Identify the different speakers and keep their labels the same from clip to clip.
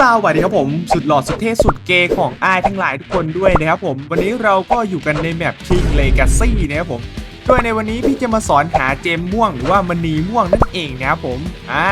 Speaker 1: สวัสดีครับผม สุดหล่อสุดเท่สุดเกย์ของอายทั้งหลายทุกคนด้วยนะครับผม วันนี้เราก็อยู่กันในแมป King Legacy นะครับผม โดยในวันนี้พี่จะมาสอนหาเจมม่วงหรือว่ามณีม่วงนั่นเองนะครับผม อ่า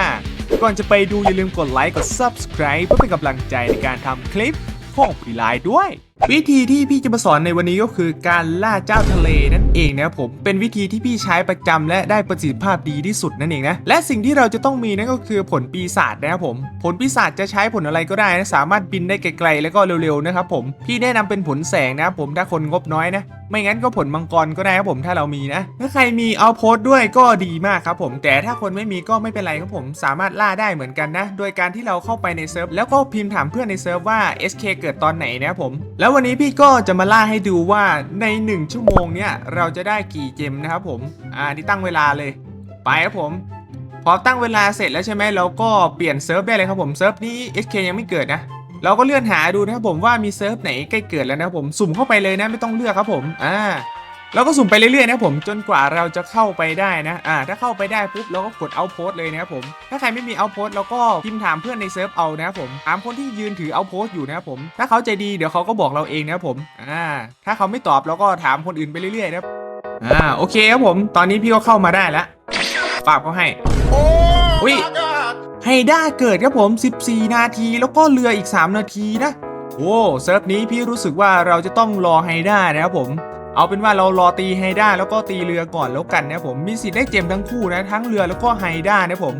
Speaker 1: ก่อนจะไปดูอย่าลืมกดไลค์กด Subscribe เพื่อเป็นกำลังใจในการทำคลิปของพี่ไลน์ด้วย วิธีที่พี่จะมาสอนในวันนี้ก็คือการล่าเจ้าทะเลนั่น เองนะผมเป็นวิธีที่พี่ใช้ประจำและได้ประสิทธิภาพดีที่สุดนั่นเองนะและสิ่งที่เราจะต้องมีนั่นก็คือผลปีศาจนะครับผม ผลปีศาจจะใช้ผลอะไรก็ได้นะสามารถบินได้ไกลๆแล้วก็เร็วๆนะครับผมพี่แนะนำเป็นผลแสงนะครับผมถ้าคนงบน้อยนะไม่งั้นก็ผลมังกรก็ได้ครับผมถ้าเรามีนะ ถ้าใครมีเอาโพสด้วยก็ดีมากครับผม แต่ถ้าคนไม่มีก็ไม่เป็นไรครับผม สามารถล่าได้เหมือนกันนะ โดยการที่เราเข้าไปในเซิร์ฟแล้วก็พิมพ์ถามเพื่อนในเซิร์ฟว่า SK เกิดตอนไหนนะครับผม แล้ววันนี้พี่ก็จะมาล่าให้ดูว่าใน 1 ชั่วโมงเนี้ยเราจะได้กี่เจมนะครับผม อ่านี่ตั้งเวลาเลย ไปครับผม พอตั้งเวลาเสร็จแล้วใช่ไหมเราก็เปลี่ยนเซิร์ฟได้เลยครับผมเซิร์ฟนี้ SK ยังไม่เกิดนะเราก็เลื่อนหาดูนะครับผมว่ามีเซิร์ฟไหนใกล้เกิดแล้วนะครับผมสุ่มเข้าไปเลยนะไม่ต้องเลือกครับผมอ่าเราก็สุ่มไปเรื่อยๆนะผมจนกว่าเราจะเข้าไปได้นะอ่าถ้าเข้าไปได้ปุ๊บเราก็กดเอาโพสเลยนะครับผมถ้าใครไม่มีเอาโพสเราก็พิมพ์ถามเพื่อนในเซิร์ฟเอานะครับผมถามคนที่ยืนถือเอาโพสอยู่นะครับผม ถ้าเขาใจดีเดี๋ยวเขาก็บอกเราเองนะครับผมอ่าถ้าเขาไม่ตอบเราก็ถามคนอื่นไปเรื่อยๆนะครับ อ่าโอเคครับผม ตอนนี้พี่ก็เข้ามาได้แล้วฝากเขาให้อุ้ยไฮด้าเกิดครับผม 14 นาทีแล้วก็เรืออีก 3 นาทีนะโอ้เซิร์ฟนี้พี่รู้สึกว่าเราจะต้องรอไฮด้านะครับผม เอาเป็นว่าเรารอตีไฮด้าแล้วก็ตีเรือก่อนแล้วกันนะครับผมมีสิทธิ์ได้เจมทั้งคู่นะทั้งเรือแล้วก็ไฮด้านะครับผม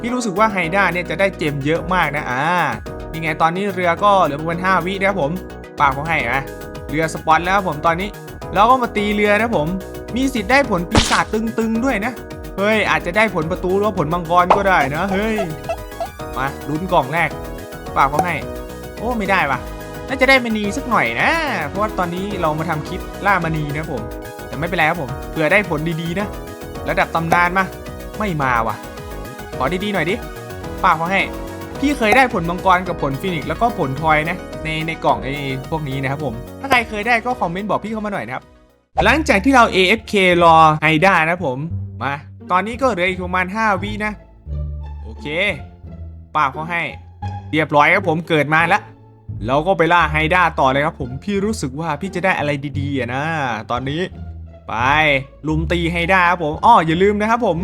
Speaker 1: พี่รู้สึกว่าไฮด้าเนี่ยจะได้เจมเยอะมากนะอ่านี่ไงตอนนี้เรือก็เหลือประมาณ5วินะครับผมปากเขาให้นะเรือสปอนแล้วครับผมตอนนี้แล้วก็มาตีเรือนะผม มีสิทธิ์ได้ผลปีศาจตึงๆด้วยนะ เฮ้ย อาจจะได้ผลประตูหรือว่าผลมังกรก็ได้นะ เฮ้ย มาลุ้นกล่องแรกปากเขาให้ โอ้ไม่ได้ว่ะน่าจะได้มณีสักหน่อยนะ เพราะว่าตอนนี้เรามาทำคลิปล่ามณีนะผม แต่ไม่เป็นไรครับผมเผื่อได้ผลดีๆนะ ระดับตำนานมา ไม่มาว่ะ ขอดีๆหน่อยดิปากเขาให้ พี่เคยได้ผลมังกรกับผลฟินิกซ์แล้วก็ผลทอยนะในในกล่องไอ้พวกนี้นะครับผม ถ้าใครเคยได้ก็คอมเมนต์บอกพี่เข้ามาหน่อยนะครับ หลังจากที่เรา AFK รอไฮด้านะผมมา ตอนนี้ก็เหลืออีกประมาณ 5 วินะ โอเคป้าเขาให้ เรียบร้อยครับผมเกิดมาแล้วเราก็ไปล่าไฮด้าต่อเลยครับผมพี่รู้สึกว่าพี่จะได้อะไรดีๆอะนะตอนนี้ ไปลุมตีไฮด้าครับผมอ้ออย่าลืมนะครับผม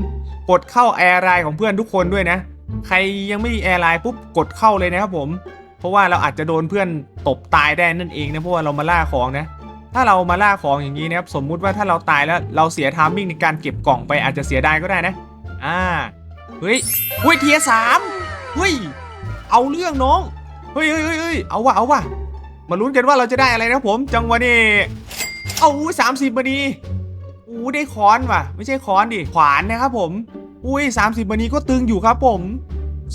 Speaker 1: กดเข้าแอร์ไลน์ของเพื่อนทุกคนด้วยนะ ใครยังไม่มีแอร์ไลน์ปุ๊บกดเข้าเลยนะครับผม เพราะว่าเราอาจจะโดนเพื่อนตบตายได้นั่นเองนะเพราะว่าเรามาล่าของนะ ถ้าเรามาล่าของอย่างนี้นะครับสมมุติว่าถ้าเราตายแล้วเราเสียทามมิ่งในการเก็บกล่องไปอาจจะเสียดายก็ได้นะอ่าเฮ้ยเฮ้ยเทียสามเฮ้ยเอาเรื่องน้องเฮ้ยเฮ้ยเฮ้ยเอาว่ะเอาว่ะมาลุ้นกันว่าเราจะได้อะไรนะผม จังหวะนี้เอาสามสิบมาดีอู้ได้ค้อนว่ะ ไม่ใช่ค้อนดิขวานนะครับผม อุ้ย30วันนี้ก็ตึงอยู่ครับผม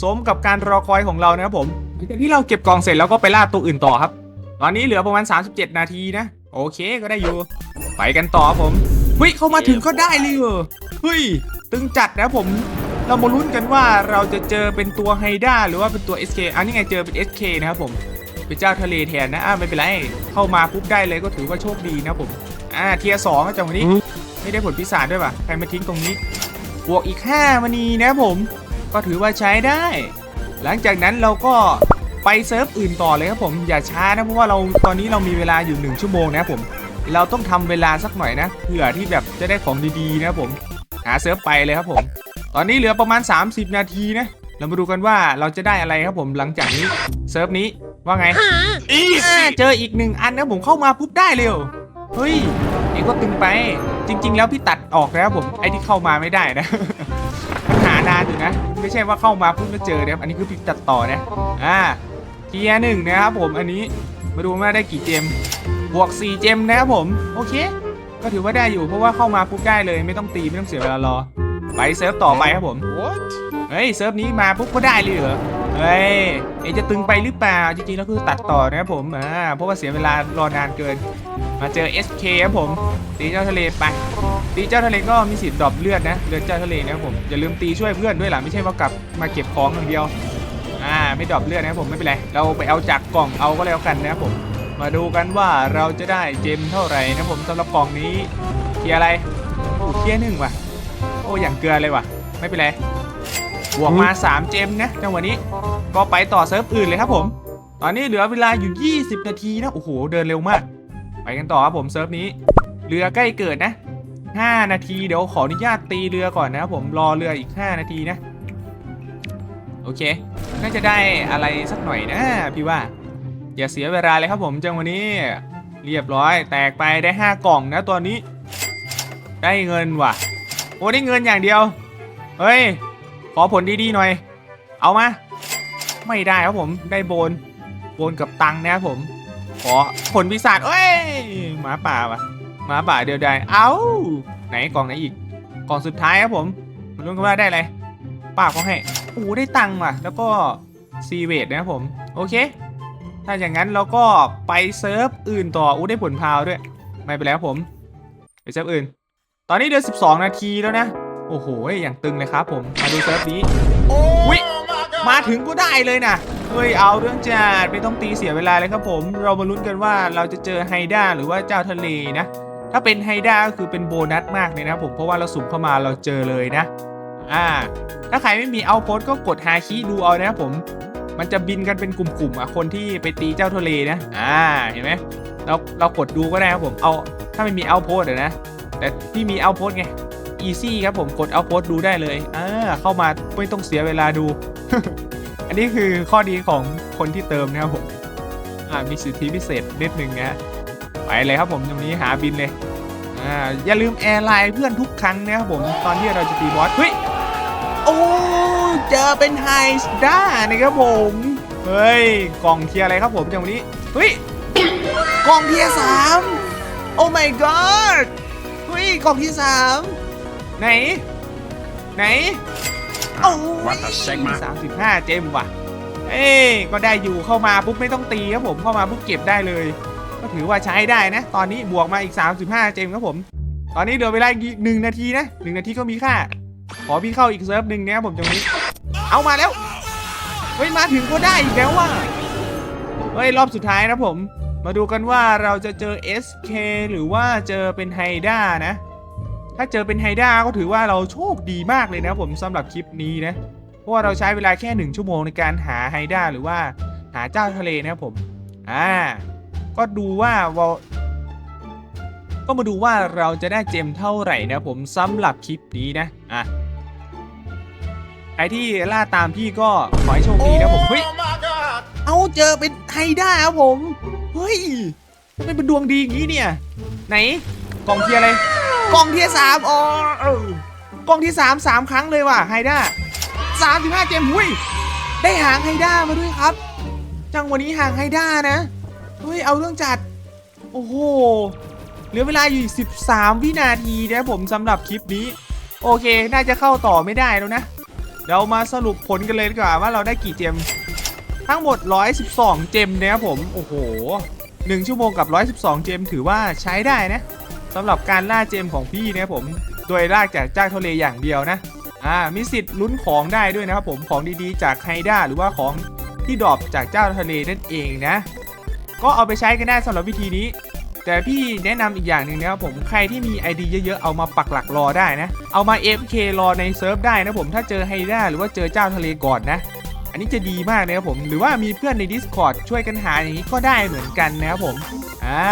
Speaker 1: สมกับการรอคอยของเรานะครับผมหลังจากที่เราเก็บกล่องเสร็จแล้วก็ไปล่าตัวอื่นต่อครับ ตอนนี้เหลือประมาณ 37 นาทีนะ โอเคก็ได้อยู่ ไปกันต่อครับผมเฮ้ยเข้ามาถึงก็ได้เลยเหรอเฮ้ยตึงจัดนะผมเรามาลุ้นกันว่าเราจะเจอเป็นตัวไฮด้าหรือว่าเป็นตัว SK อันนี้ไงเจอเป็น SK นะครับผมเป็นเจ้าทะเลแทนนะอ่าไม่เป็นไรเข้ามาปุ๊บได้เลยก็ถือว่าโชคดีนะครับผมอ่าเทียร์สองจังหวะนี้ไม่ได้ผลพิศาจด้วยป่ะใครมาทิ้งตรงนี้บวกอีก5มณีนะครับผม ก็ถือว่าใช้ได้ หลังจากนั้นเราก็ ไปเซิร์ฟอื่นต่อเลยครับผมอย่าช้านะเพราะว่าเราตอนนี้เรามีเวลาอยู่ 1 ชั่วโมงนะครับผม เราต้องทำเวลาสักหน่อยนะเผื่อที่แบบจะได้ของดีๆนะครับผม หาเซิร์ฟไปเลยครับผม ตอนนี้เหลือประมาณ 30 นาทีนะเรามาดูกันว่าเราจะได้อะไรครับผมหลังจากนี้เซิร์ฟนี้ว่าไง
Speaker 2: อีส
Speaker 1: อ่าเจออีกหนึ่งอันนะผมเข้ามาปุ๊บได้เลยเหรอเฮ้ยเองก็ตึงไป จริง ๆ แล้วพี่ตัดออกแล้วผมไอ้ที่เข้ามาไม่ได้นะมันหานานอยู่นะ ไม่ใช่ว่าเข้ามาปุ๊บก็เจอนะครับอันนี้คือพี่ตัดต่อนะอ่า เทียร์หนึ่งนะครับผมอันนี้มาดูว่าได้กี่เจมบวก 4 เจมนะครับผม โอเค ก็ถือว่าได้อยู่เพราะว่าเข้ามาปุ๊บได้เลยไม่ต้องตีไม่ต้องเสียเวลารอ ไปเซิร์ฟต่อไปครับผม
Speaker 2: what
Speaker 1: เฮ้ยเซิร์ฟนี้มาปุ๊บก็ได้เลยเหรอเฮ้ยเอะจะตึงไปหรือเปล่าจริงๆแล้วคือตัดต่อนะครับผมอ่าเพราะว่าเสียเวลารอนานเกิน มาเจอ SK ครับผม ตีเจ้าทะเลไป ตีเจ้าทะเลก็มีสิทธิ์ดรอปเลือดนะเลือดเจ้าทะเลนะครับผมอย่าลืมตีช่วยเพื่อนด้วยล่ะไม่ใช่ว่ากลับมาเก็บของอย่างเดียวอ่า ไม่ดรอปเลือดนะครับผมไม่เป็นไร เราไปเอาจากกล่องเอาก็แล้วกันนะครับผม มาดูกันว่าเราจะได้เจมเท่าไหร่นะครับผมสำหรับกล่องนี้เทียร์อะไรโอ้เทียร์หนึ่งว่ะ โอ้อย่างเกลือเลยว่ะ ไม่เป็นไรบวกมา 3 เจมนะจังหวะนี้ก็ไปต่อเซิร์ฟอื่นเลยครับผม ตอนนี้เหลือเวลาอยู่ 20 นาทีนะโอ้โหเดินเร็วมาก ไปกันต่อครับผมเซิร์ฟนี้เรือใกล้เกิดนะ 5 นาทีเดี๋ยวขออนุญาตตีเรือก่อนนะครับผมรอเรืออีก 5 นาทีนะ โอเค น่าจะได้อะไรสักหน่อยนะพี่ว่า อย่าเสียเวลาเลยครับผมจังวันนี้ เรียบร้อย แตกไปได้ 5 กล่องนะตอนนี้ ได้เงินว่ะ โอ้ได้เงินอย่างเดียว เฮ้ย ขอผลดีๆหน่อย เอามา ไม่ได้ครับผม ได้โบน โบนกับตังค์นะครับผม ขอผลปีศาจเอ้ย หมาป่าว่ะ หมาป่าเดียวดายเอ้า ไหนกล่องไหนอีก กล่องสุดท้ายครับผมมาลุ้นกันว่าได้อะไรป้าเขาให้ ได้ตังค์ว่ะ แล้วก็ซีเวดนะครับผม โอเค ถ้าอย่างนั้นเราก็ไปเซิร์ฟอื่นต่ออู้ได้ผลพาวด้วย ไม่ไปแล้วผม ไปเซิร์ฟอื่น ตอนนี้เดือน12 นาทีแล้วนะ โอ้โห อย่างตึงเลยครับผม มาดูเซิร์ฟนี้อุ๊ยมาถึงก็ได้เลยนะเฮ้ยเอาเรื่องจัดไม่ต้องตีเสียเวลาเลยครับผม เรามาลุ้นกันว่าเราจะเจอไฮด้าหรือว่าเจ้าทะเลนะ ถ้าเป็นไฮด้าก็คือเป็นโบนัสมากเลยนะผมเพราะว่าเราสุ่มเข้ามาเราเจอเลยนะ อ่า ถ้าใครไม่มีเอาโพสก็กดฮาคิดูเอานะครับผม มันจะบินกันเป็นกลุ่มๆอะคนที่ไปตีเจ้าทะเลนะ อ่า เห็นไหมเราเรากดดูก็ได้ครับผม เอาถ้าไม่มีเอาโพสอนะ แต่ที่มีเอาโพสไง easy ครับผม กดเอาโพสดูได้เลย อ่า เข้ามาไม่ต้องเสียเวลาดู อันนี้คือข้อดีของคนที่เติมนะครับผม อ่า มีสิทธิพิเศษนิดนึงนะไปเลยครับผมตรงนี้หาบินเลยอ่าอย่าลืมแอร์ไลน์เพื่อนทุกครั้งนะครับผม ตอนที่เราจะตีบอสเฮ้ย เจอเป็นไฮสด้านะครับผม เฮ้ย กล่องเทียอะไรครับผมจังวันนี้ เฮ้ย กล่องเทียสามโอ้ my god เฮ้ย กล่องที่สามไหน ไหน โอ้ยสามสิบห้าเจมว่ะ เอ้ยก็ได้อยู่เข้ามาปุ๊บไม่ต้องตีครับผมเข้ามาปุ๊บเก็บได้เลย ก็ถือว่าใช้ได้นะ ตอนนี้บวกมาอีก 35 เจมครับผม ตอนนี้เหลือเวลาอีกหนึ่งนาทีนะหนึ่งนาทีก็มีค่า ขอพี่เข้าอีกเซิร์ฟหนึ่งนะครับผมตรงนี้ เอามาแล้วเฮ้ยมาถึงก็ได้อีกแล้วว่ะเฮ้ยรอบสุดท้ายนะผม มาดูกันว่าเราจะเจอ SK หรือว่าเจอเป็นไฮด้านะ ถ้าเจอเป็นไฮด้าก็ถือว่าเราโชคดีมากเลยนะผมสำหรับคลิปนี้นะ เพราะว่าเราใช้เวลาแค่1ชั่วโมงในการหาไฮด้าหรือว่าหาเจ้าทะเลนะครับผม อ่า ก็ดูว่าเราก็มาดูว่าเราจะได้เจมเท่าไหร่นะผมสำหรับคลิปนี้นะ อะ ใครที่ล่าตามพี่ก็ขอให้โชคดีนะผมเฮ้ย เอาเจอเป็นไฮด้าครับผม เฮ้ยทำไมเป็นดวงดีอย่างนี้เนี่ย ไหนกล่องเทียร์อะไรกล่องเทียร์สามอ๋อเออกล่องที่สามสามครั้งเลยว่ะไฮด้าสามสิบห้าเกมหุ้ยได้หางไฮด้ามาด้วยครับ จังวันนี้หางไฮด้านะเฮ้ยเอาเรื่องจัด โอ้โหเหลือเวลาอยู่อีก13 วินาทีนะผมสำหรับคลิปนี้ โอเค น่าจะเข้าต่อไม่ได้แล้วนะ เดี๋ยวมาสรุปผลกันเลยดีกว่าว่าเราได้กี่เจม ทั้งหมด 112 เจมนะครับผม โอ้โห 1 ชั่วโมงกับ 112 เจมถือว่าใช้ได้นะสำหรับการล่าเจมของพี่นะครับผม โดยลากจากจ้างทะเลอย่างเดียวนะ อ่า มีสิทธิ์ลุ้นของได้ด้วยนะครับผม ของดีๆ จากไฮด้าหรือว่าของที่ดรอปจากเจ้าทะเลนั่นเองนะ ก็เอาไปใช้กันได้สำหรับวิธีนี้ แต่พี่แนะนำอีกอย่างหนึ่งนะครับผมใครที่มี ID เยอะๆเอามาปักหลักรอได้นะ เอามา FK รอในเซิร์ฟได้นะผมถ้าเจอไฮด้าหรือว่าเจอเจ้าทะเลก่อนนะอันนี้จะดีมากนะครับผมหรือว่ามีเพื่อนใน Discord ช่วยกันหาอย่างนี้ก็ได้เหมือนกันนะครับผมอ่า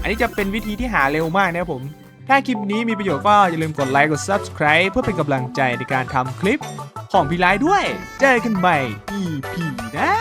Speaker 1: อันนี้จะเป็นวิธีที่หาเร็วมากนะครับผมถ้าคลิปนี้มีประโยชน์ก็อย่าลืมกดไลค์กด Subscribe เพื่อเป็นกำลังใจในการทำคลิปของพี่ไลด้วย เจอกันใหม่ EP หน้า